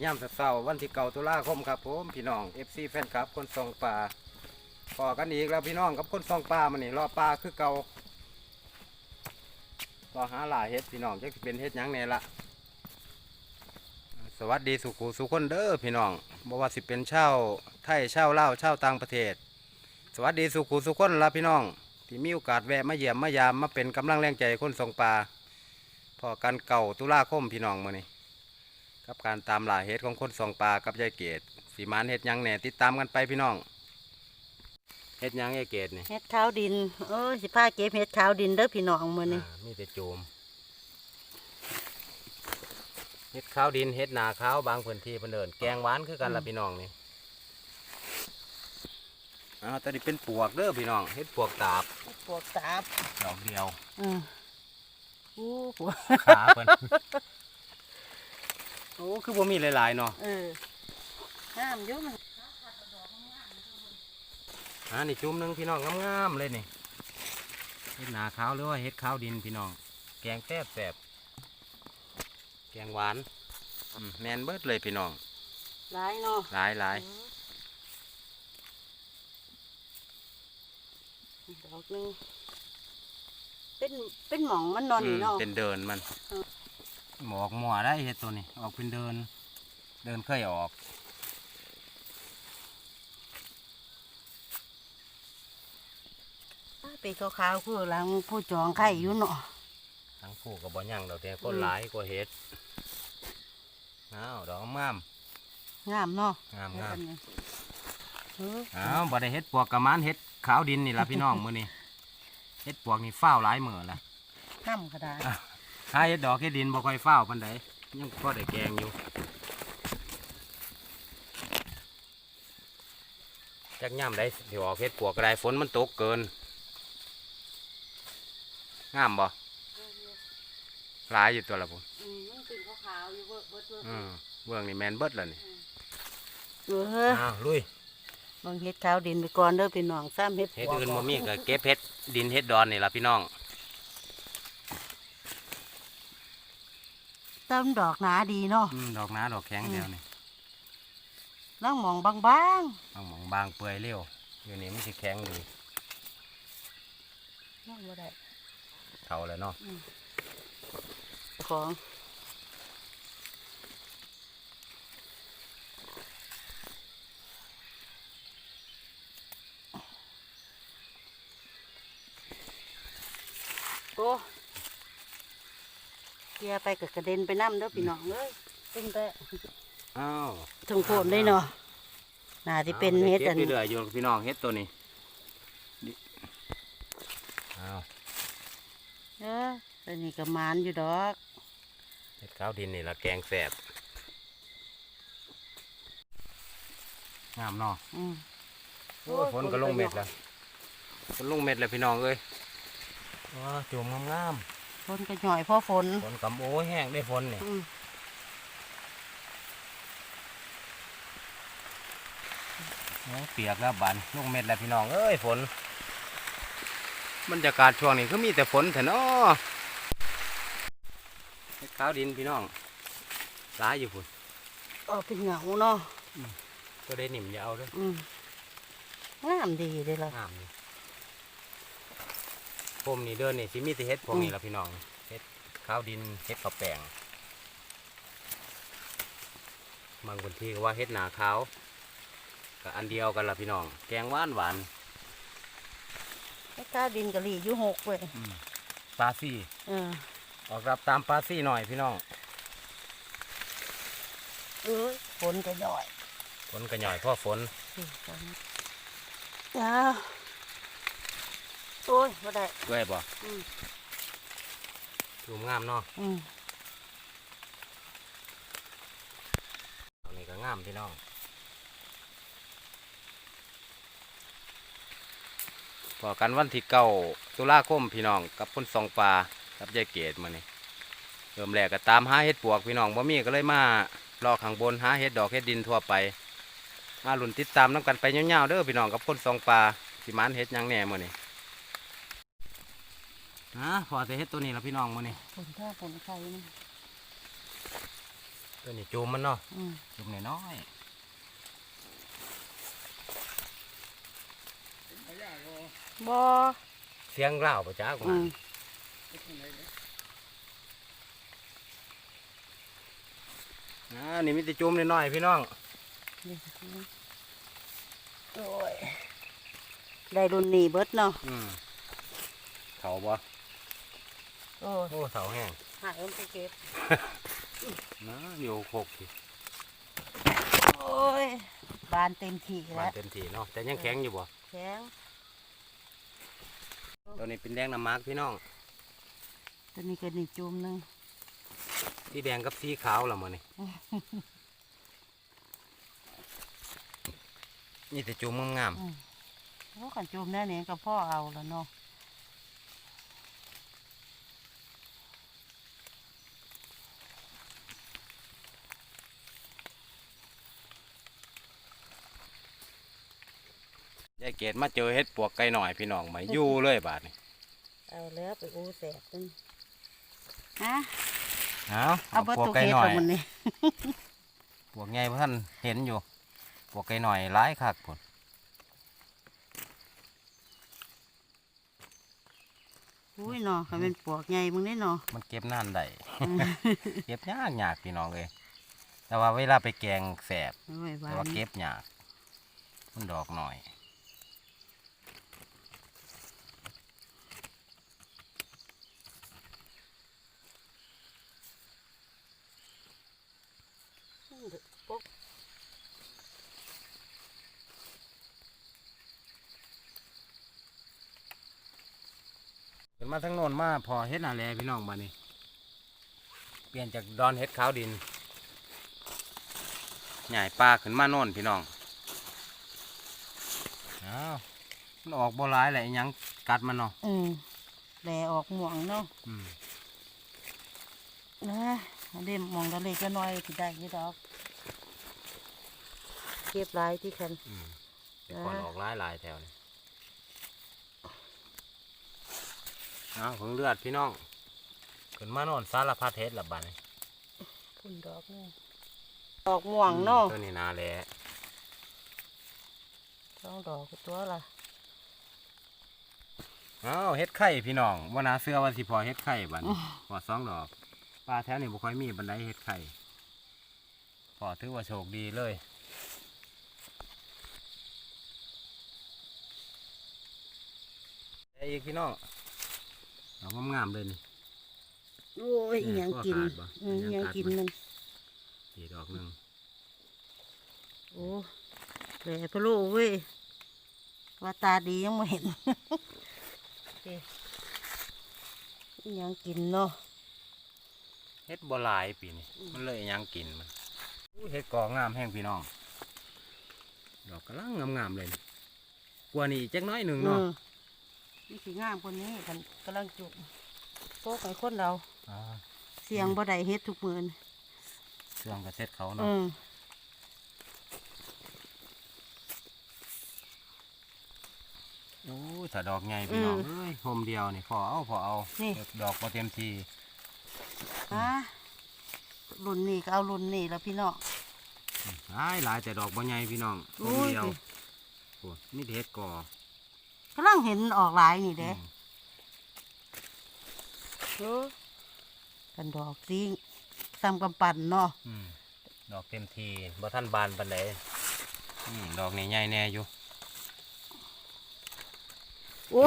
วัสดีย่ำเสาร์วันที่เก่าตุลาคมครับผมพี่น้อง FC แฟนคลับ คนส่องปลาพอกันอีกแล้วพี่น้องกับคนส่องปลามันนี่รอปลาคือเก่ารอหาหลายเฮ็ดพี่น้องจะเป็นเฮ็ดยังแน่ละสวัสดีสุขูสุคนเด้อพี่น้องบว่าสิเป็นเช่าไทยเช่าวลาวชาต่างประเทศ สวัสดีสุขูสุคนละพี่น้องที่มีโอกาสแวะมาเยี่ยมมายามมาเป็นกำลังแรงใจคนส่องปลาพอกันเก่าตุลาคมพี่น้องมื้อนี้ กับการตามล่าเห็ดของคนส่องปลากับยายเกดสีมานเห็ดหยังแหน่ติดตามกันไปพี่น้องเห็ดหยังยายเกดนี่เฮ็ดขาวดินเอ้ยสิพาเก็บเฮ็ดขาวดินเด้อพี่น้องมื้อนี้อ่ามีแต่โจมเห็ดขาวดินเห็ดหนาขาวบางพื้นที่เพิ่นเดินแกงหวานคือกันละพี่น้องนี่อ่าตอนนี้เป็นปวกเด้อพี่น้องเห็ดปวกตาบปวกตาบดอกเดียว อืออู้ปวกขาเพิ่นโอ้คือบ่มีหลายๆเนาะเออห้ามอยู่มันอ่านี่จุ่มหนึงพี่น้องงามๆเลยนี่เห็ดหนาขาวหรือว่าเห็ดขาวดินพี่น้อง แกงแซ่บแซ่บแกงหวานอืมแมนเบิดเลยพี่น้องหลายเนาะหลายหลายดอกหนึงเป็นเป็นหม่องมันนอนอืนี่มเนาะเป็นเดินมันเออ หมอกหมัวได้เห็ดตัวนี้ ออกเป็นเดิน เดินเคยออกปีขาวๆคือหลังผู้จองไข่อยู่เนาะทั้งผู้กับบ่ยั่งดอกแต่คนอืมหลายกว่าเห็ดอ้าวดอกงามงามเนาะงามงามเอออ้าวบ่ได้เห็ดปวกกระมานเห็ดขาวดินนี่ล่ะพี่น้องมื้อนี้เห็ดปวกนี่ฟ้าวหลายมื้อละน้ำก็ได้ ถ้าเห็ดดอกเห็ดดินบ่ค่อยฟ้าวปานใดยังพอได้แกงอยู่จักย่ำได้สิออกเห็ดปวกก็ได้ฝนมันตกเกินงามบ่หลายอยู่ตัวละผมอืมมันเป็นขาวๆอยู่เบิดเบิดเบิดอืมเบื้องนี่แมนเบิดแล้วนี่เอออ้าวลุยบางเฮ็ดขาวดินไปก่อนเด้อพี่น้องซ้ำเฮ็ดเห็ดปวกอื่นบ่มีก็เก็บเห็ดดินเห็ดดอนนี่ล่ะพี่น้อง ต้นดอกหนาดีเนาะอืมดอกหนาดอกแข็งเดียวนี่ล่างหมองบางบางหมองบางเปื่อยเร็วอยู่นี่มันสิแข็งดีๆล่งบ่ได้เท่าแล้วเนาะของโอ้ เกียร์ไปกับกระเด็นไปน้ำเด้อพี่น้องเอ้ยเป็นแต่อ้าวถึงโคนเลยเนาะน่าที่เป็นเฮ็ดอัอันนนี้เรื่อยๆอยู่พี่น้องเฮ็ดตัวนี้ดิอ้าวเอออันนี้ก็หมานอยู่ดอกเฮ็ดข้าวดินนี่ล่ะแกงแซ่บงามเนาะอืมโอ้ยฝนก็ลงเม็ดแล้วฝนลงเม็ดแล้วพี่น้องเอ้ยว้าจุ่มงามฝ นก็หน่อยเพราะฝนๆฝนกำโอ้ยแห้งได้ฝนนี่อืมโอ้เปียกแล้วบานลงเม็ดแล้วพี่น้องเอ้ยฝนบรรยากาศช่วงนี้คือมีแต่ฝนแต่เนาะเฮ็ดข้าวดินพี่น้องร้ายอยู่พุ่นออกเป็นเหงาเนาะตัวได้หนิ่มอยาวด้วยอืมงามดีเลยล่ะ งามนี่ ผมนี่เดินนี่สิมีแต่เฮ็ดพวกนี้อืมละพี่น้องเฮ็ดข้าวดินเฮ็ดข้าวแป้งบางคนที่ก็ว่าเฮ็ดหนาขาวก็อันเดียวกันละพี่น้อง แกงหวานหวานไอ้ก้าดินกะหรี่อยู่หกเว้ยปลาซี่เออออกรับตามปลาซี่หน่อยพี่น้องเอ้ยฝนก็หย่อยฝนกระหน่อยเพ่อฝนอืมฝนจ้า โอ้ยบ่ได้ด้วยบ่อืมรูมงามเนาะอืมตรงนี้ก็งามพี่น้องพอกันวันที่เก้าตุลาคมพี่น้องกับคนสองปลากับยายเกดมานี่เริ่มแรกก็ตามหาเห็ดปวกพี่น้องบ่มีก็เลยมาลอกข้างบนหาเห็ดดอกเห็ดดินทั่วไป มาหลุนติดตามน้ำกันไปเงาวๆเด้อพี่น้องกับคนสองปลาสิมานเห็ดหยังแหน่มื้อนี้ ฮะพอแต่เห็ดตัวนี้ละพี่น้องมื้อนี้ฝนถ้าฝนใครนะตัวนี้จูมมันเนาะอืมจูมน้อยบ่ๆเสียงเล่าวประจ้ากอืว่ามอ่านี่มีแต่จูมน้อยๆพี่น้อง โอ้ย ได้รุ่นนี้เบิดเนาะอืมเขาบ่ โอ้ยโอ้เสาแห้งหายมันไปเก็บนะอยู่โคกสิโอ้ยบานเต็มที่บาแล้นวเต็มทีเนาะแต่ยังแข็งอยู่บ่แข็งตัวนี้เป็นแดงน้ำมักพี่น้องตัวนี้ก็นี่จุ่มหนึงสีแดงกับสีขาวละมื้อนี่ นี่แต่จูมงามอืมโอ้กันจุ่มแน่นี่ก็พ่อเอาแล้วเนาะ ๆยาย เกดมาเจอเฮ็ดปวกไก่หน่อยพี่น้องมาอยู่เลยบาดนี้เอาแล้วไปอู้แสบนึงฮะเอาเอาเบิดปวกตุกไก่เฮ็ดหน่อกัยบมันนี่ปวกใหญ่ท่านเห็นอยู่ปวกไก่หน่อยหลายคักพุ่นอุ้ยเนาะก็เป็นปวกใหญ่มึงได้เนาะมันเก็บนานได้ เก็บยากยากพี่น้องเลย แต่ว่าเวลาไปแกงแสบโอ้ยบาแต่ว่าเก็บยาก มันดอกหน่อย ปุ๊บ ขึ้น มาทั้งโน้นมาพอเฮ็ดอะไรพี่น้องบ้านี้เปลี่ยนจากดอนเฮ็ดขาวดินใหญ่ปลาขึ้นมาโน่นพี่น้องอ้าวมันออกบ่ร้ายแหละอิหยังกัดมันเนาะอืมแหลออกหม่วงเนาะอืมนะอันนี้หมองทะเลก็น้อยที่ได้อยี่ดอกเก็บหลายที่คันอืมแต่ก่อนออกร้ายหลายแถวนี่ อ้าวเพิ่งเลือดพี่น้องขึ้นมาโน่นสารพัดเฮ็ดละบ้านี้พุ่นดอกนี่ดอกม่วงเนาะตัวนี้นาแหละสองดอกก็ตัวละอ้าวเฮ็ดไข่พี่น้องว่านาเสื้อว่าสิพอเฮ็ดไข่บัดนี้พอสองดอกปลาแถวนี้บ่ค่อยมีบันไดเฮ็ดไข่พอถือว่าโชคดีเลยแต่อีกพี่น้อง ดอกงามๆเลยนี่โอ้ยเนี่อิยหยังกินตัวขาดบ่อืมอิอิหหยัยังงขาดกินบ่มัน อีกดอกหนึงโอ้แหลพะโล้เว้ยว่าตาดียังไม่เห็น เอ๊ะอิหยังกินเนาะเฮ็ดบ่หลายปีนี้มันเลยอิหยังกินมันอู้เฮ็ดกองามแห้งพี่น้อง ดอกกำลังงามๆเลยนี่กว่านี้อีกจักหน้อยหนึงอืเนาะม นี่สีงามคนนี้กันกำลังจุกโต๊ะไปคนเรา อ่าเสียงบ่ได้เฮ็ดทุกมือนเครื่องกระเซ็ดเขาอืเนาะมโอ้ยถ้าดอกใหญ่พี่น้องเอ้ยโฮมเดียวนี่พอเอาพอเอาดอกพอเต็มทีฮะรุ่นนี้ก็เอารุ่นนี้แล้วพี่น้อง หลายหลายแต่ดอกบ่ใหญ่พี่น้องโฮโอ้มยเดียวโอ้นี่เฮ็ดก่อ กำลังเห็นออกหลายนี่อืเด้มเออกันดอกสีซ้ำกำปั่นเนาะอืมดอกเต็มทีบ่ทันบานปานใดอืมดอกนี่ใหญ่แน่อยู่โอ้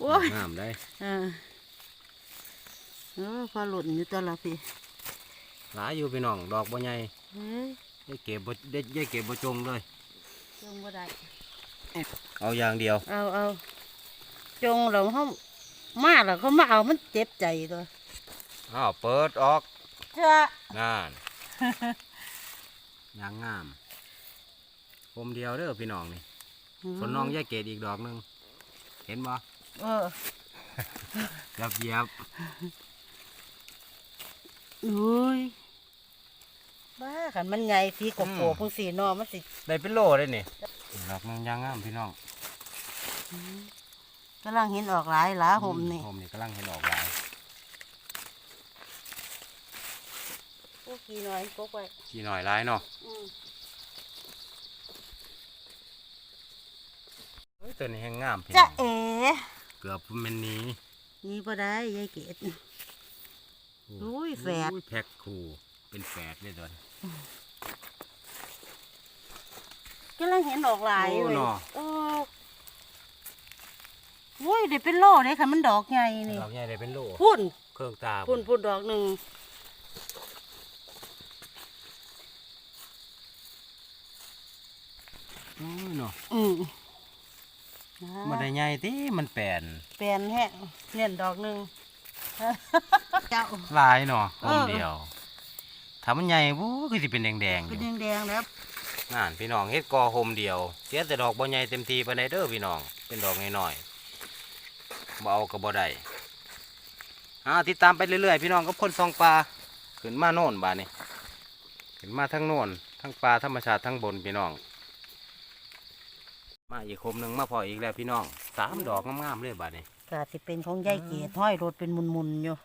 โอ้ยงามได้เออเออพอหล่นอยู่ตัวละพี่หลายอยู่พี่น้องดอกบ่ใหญ่เฮ้ยได้เก็บบ่ได้ได้เก็บบ่จงเลยจงบ่ได้ เอาอย่างเดียว เอาเอาจงเราเขามาแล้วเขามาเอามันเจ็บใจตัวอ้าวเปิดออกจ้ะงานอย่างงามโฮมเดียวเด้อพี่น้องนี่ส่วนน้องยายเกดอีกดอกหนึ่งเห็นบ่เออเกือบเหยียบอุ้ยบ้าขันมันใหญ่สีกบโผล่พงสีนอมันสิได้เป็นโลเลยนี่ ดอกหนึงยางงามพี่น้องกำลังเห็นออกหลายหลาห่มนี่ห่มนี่กำลังเห็นออกหลายโโอ้กี่หน่อยปกไว้กี่หน่อยร้ายเนาะอืมเอ้ยตัวนี้แห้งงามพี่จะน้องเอ๋เกือบมันหนี้นี่บ่ได้ยายเกดอุ้ยแฝดแพ็คคู่เป็นแฝดเลยตัวนี้ กำลังเห็นดอกหลายโอ้เลยเนาะเออโว้ยเดี๋ยวเป็นโลเลยค่ะมันดอกใหญ่นี่ดอกใหญ่ได้เป็นโลพุ่นเครื่องตาพุ่นพุ่นดอกหนึ่งโอ้ยเนาะอืมมันได้ใหญ่ติมันแปลนเปลี่ยนแห้งเนี่ยดอกหนึ่งเจ้า หลายเนาะเอคอนเดียวถ้ามันใหญ่บู๊คือสิเป็นแดงๆอเป็นยู่แดงๆแล้ว นั่นพี่น้องเฮ็ดกอโฮมเดียวเสียแต่ดอกบ่ใหญ่เต็มทีปานใดเด้อพี่น้องเป็นดอกน้อยๆบ่เอาก็บ่ได้อ่าติดตามไปเรื่อยๆพี่น้องกับคนซองปลาขึ้นมาโน่นบาดนี้ขึ้นมาทั้งโน่นทั้งปลาธรรมชาติทั้งบนพี่น้อง มาอีกคมหนึ่งมาพออีกแล้วพี่น้องสามดอกงามๆเลยบาดนี้ก็สิเป็นของยายเกดห้อยรถเป็นมุนๆอยู่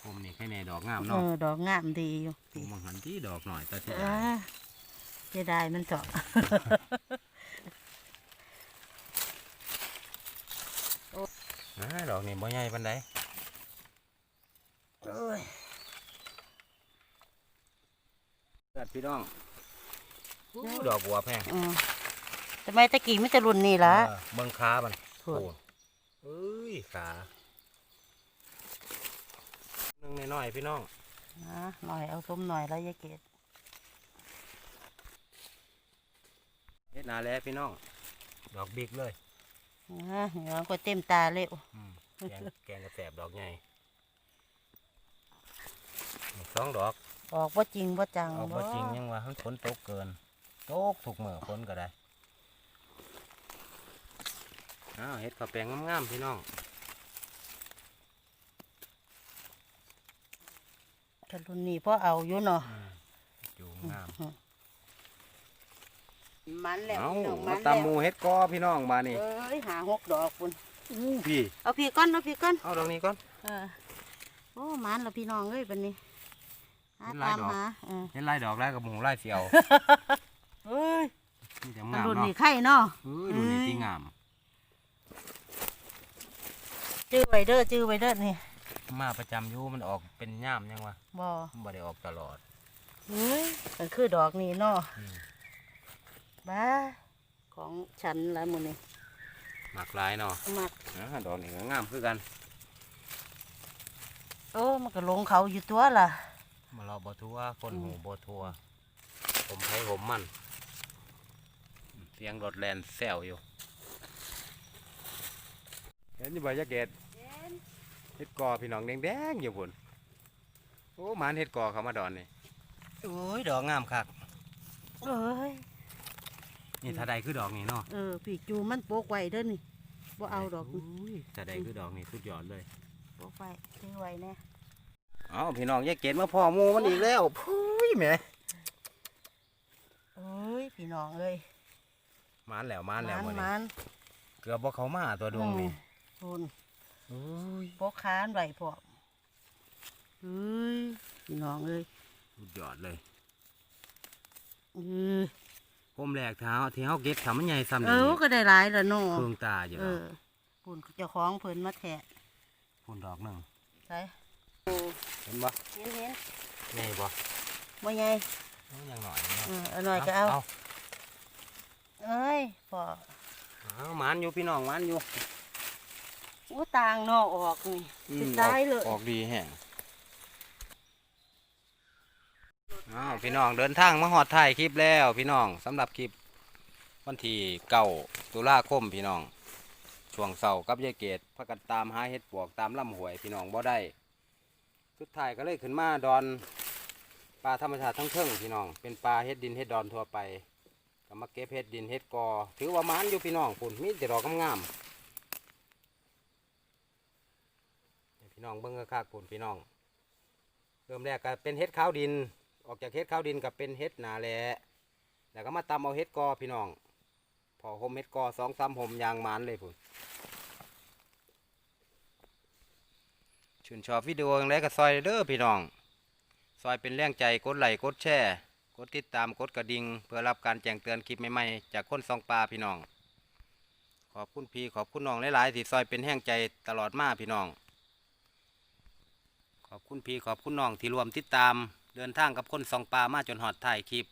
คมนี่แค่ในดอกงามเอเนาะอดอกงามดีอยู่ผมมองหันที่ดอกหน่อยแต่ที่ อ่า เสียดายมันเถอะอ่าดอกนี่บ่ใหญ่ปานใดเอ้ยเกิดพี่น้องอู้ดอกบัวแพงอืมทำไมตะกี้ไม่จะรุ่นนี่ล่ะ เออเบิ่งขามันโอ้โอ้เอ้ยขาหนึ่งน้อยๆพี่น้อง นะหน่อยเอาส้มหน่อยแล้วยายเกด เฮ็ดนาแลพี่น้อง ดอกบิ๊กเลยนะเดี๋ยวก็เต็มตาเลยโอ้อืมแกงแกงกระแสบดอกใหญ่นี่สองดอก ออกว่าจริงว่าจังเอาบ่จริงยังว่าฝนตกเกินตกถูกมือฝนก็ได้อ้าวเฮ็ดข้าวแปลงงามๆพี่น้องถ้ารุ่นนี้พ่อเอาอยู่เนาะอืมอยู่งาม มันแล้วเอาพี่น้องมัมานตำหมูแล้วเฮ็ดกอพี่น้องมานี่เอ้ยหาหกดอกคุณอู้พี่เอาพี่ก้อนเอาพี่ก้อนเอาดอกนี้ก่อน เออโอ้มันแล้วพี่น้องเอ้ยบันนี้หาเป็นหลายตามดอก หาเออเฮ็ดไล่ดอกไล่กับหมูไล่เสียวเอ้ยนี่จะถ้างามรุ่นเนาะนี้ไข่เนาะ เออดูนี่เอ้ยที่งามจื้อไว้เด้อจื้อไว้เด้อนี่มาประจำอยู่มันออกเป็นย่ามยังวะบ่มันบ่ได้ออกตลอดเฮ้ยมันคือดอกนี่เนาะอืม บ้าของฉันละมื้อนี้หมากหลายเนาะมักอ่าดอกนี้ก็งามคือกันโอ้มันก็ลงเขาอยู่ตัวล่ะมาเราบ่ทัวคนอืมหูบ่ทัวผมไผผมมันอืมเสียงรถแลนแซวอยู่ เห็นอยู่บ่ยะเกดเฮ็ดกอพี่น้องแดงๆอยู่พุ่นโอ้หมานเฮ็ดกอเขามาดอนนี่โอ้ยดอกงามคักเอ้ย นี่ถ้าใดคือดอกนี่เนาะเออพี่จูมันโปกไว้เด้อนี่บ่เอาดอกโอ้ยถ้าใดคือดอกนี่สุดยอดเลยโปกไว้ซื้อไว้แน่เอาพี่น้องยายเกดมาพ่อหมูมันอีกแล้วพุ้ยแหม่เอ้ยพี่น้องเอ้ยมานแล้วมานแล้วมัมื้นอนี้มันเกือบบ่เข้ามาตัวดวงนี่ทุนโอ้ยโปกค้านไว้พอเอ้ยพี่น้องเอ้ยสุดยอดเลยเออ ผมแรกเท้าที่เฮาเก็บทำมันใหญ่ซ้ำเอนี่อก็ได้หลายแล้วเนาะเครื่องตาอยู่เอแล้วอปุ่นเจ้าของเพิ่นมาแทะพุ่นดอกหนึงใช่เห็นบ่เห็นเห็นใหญ่บ่บ่ใหญ่เอาอย่างหน่อยเนาะเออเอาหน่อยก็เอาเอาเอ้ยพอเอาหมานอยู่พี่น้องหมานอยู่อู้ต่างเนอกออกนี่เป็นได้เลยออกดีแฮง อ้าวพี่น้องเดินทางมาฮอดท้ายคลิปแล้ว พี่น้องสำหรับคลิปวันที่เก้าตุลาคมพี่น้องช่วงเสาร์กับยายเกดพากันตามหาเห็ดปวกตามลำห้วยพี่น้องบ่ได้สุดท้ายก็เลยขึ้นมาดอนปลาธรรมชาติทั้งเทิงพี่น้อง เป็นปลาเห็ดดินเห็ดดอนทั่วไปก็มาเก็บเห็ดดินเห็ดกอ ถือว่ามันอยู่พี่น้องพุ่นมีแต่ดอกงามๆพี่น้องเบิ่งคักๆพุ่นพี่น้อง เริ่มแรกก็เป็นเห็ดขาวดิน ออกจากเห็ดข้าวดินก็เป็นเห็ดหนาแหละแล้วก็มาตำเอาเห็ดกอพี่น้อง พอหมเห็ดกอสองสามหมยางมันเลยพุ่นชื่นชอบวิดีโออย่างไรก็ซอยเด้อพี่น้อง ซอยเป็นแรงใจกดไลค์กดแชร์กดติดตามกดกระดิ่งเพื่อรับการแจ้งเตือนคลิปใหม่ๆจากคนซองปลาพี่น้อง ขอบคุณพี่ขอบคุณน้องหลายๆที่ซอยเป็นแห้งใจตลอดมาพี่น้อง ขอบคุณพี่ขอบคุณน้องที่รวมติดตาม เดินทางกับคนซองปลามาจนหอดถ่ายคลิป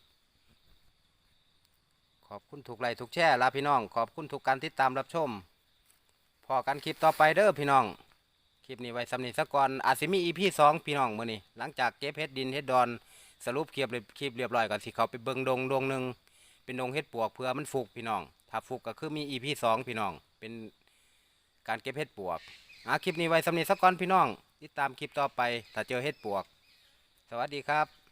ขอบคุณทุกไลค์ทุกแชร์ลาพี่น้อง ขอบคุณทุกการติดตามรับชม พอกันคลิปต่อไปเด้อพี่น้อง คลิปนี้ไว้สำนีสักก่อนอาจสิมีอีพีสองพี่น้องมือนี้หลังจากเก็บเฮ็ดดินเฮ็ดดอน สรุปคลิปเลยคลิปเรียบร้อยก่อนสิเขาไปเบิงดงดงหนึ่งเป็นดงเฮ็ดปวกเพื่อมันฟุกพี่น้อง ถ้าฟุกก็คือมีอีพีสองพี่น้อง เป็นการเก็บเฮ็ดปวกอะคลิปนี้ไว้สำนีสักก่อนพี่น้อง ติดตามคลิปต่อไป ถ้าเจอเฮ็ดปวก สวัสดีครับ